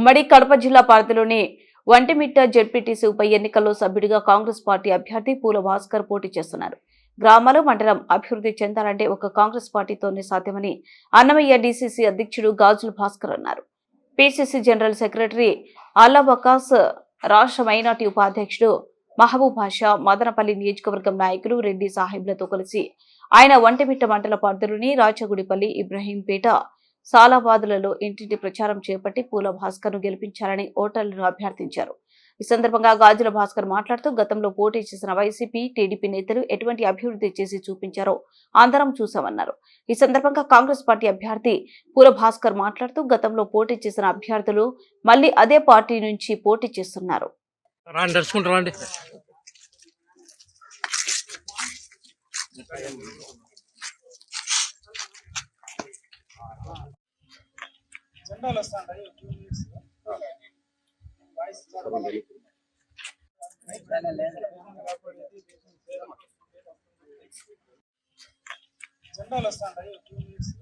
ఉమ్మడి కడప జిల్లా పరిధిలోని వంటిమిట్ట జెడ్పీటీసీ ఉప ఎన్నికల్లో సభ్యుడిగా కాంగ్రెస్ పార్టీ అభ్యర్థి పూల భాస్కర్ పోటీ చేస్తున్నారు. గ్రామాలు మండలం అభివృద్ధి చెందాలంటే ఒక కాంగ్రెస్ పార్టీతోనే సాధ్యమని అన్నమయ్య డీసీసీ అధ్యక్షుడు గాజుల భాస్కర్ అన్నారు. PCC general secretary Alla Waqas రాష్ట్ర మైనార్టీ ఉపాధ్యక్షుడు మహబూబ్ బాషా మదనపల్లి నియోజకవర్గం నాయకులు రెడ్డి సాహెబ్లతో కలిసి ఆయన వంటిమిట్ట మండల పరిధిలోని రాచగుడిపల్లి ఇబ్రహీంపేట సాలాబాదులలో ఇంటింటి ప్రచారం చేపట్టి పూల భాస్కర్ను గెలిపించాలని ఓటర్లను అభ్యర్థించారు. ఈ సందర్భంగా గాజుల భాస్కర్ మాట్లాడుతూ గతంలో పోటీ చేసిన వైసీపీ టీడీపీ నేతలు ఎటువంటి అభివృద్ధి చేసి చూపించారో అందరం చూశామన్నారు. ఈ సందర్భంగా కాంగ్రెస్ పార్టీ అభ్యర్థి పూల భాస్కర్ మాట్లాడుతూ గతంలో పోటీ చేసిన అభ్యర్థులు మళ్ళీ అదే పార్టీ నుంచి పోటీ చేస్తున్నారు. రాండి నడుచుకుంటూ రండి జెండాలు వస్తాయి జెండాలు వస్తాయి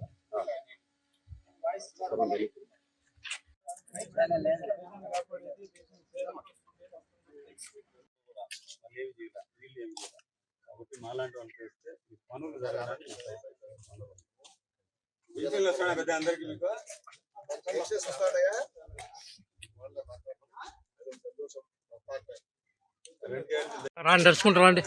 ఏమి చేయాలి వీళ్ళు ఏమి చేయాలి కాబట్టి మాలాంటి వాళ్ళు చేస్తే ఈ పనులు జరగడానికి పెన్షన్లు పెద్ద అందరికి మీకు? రాండి తెలుసుకుంటారా అండి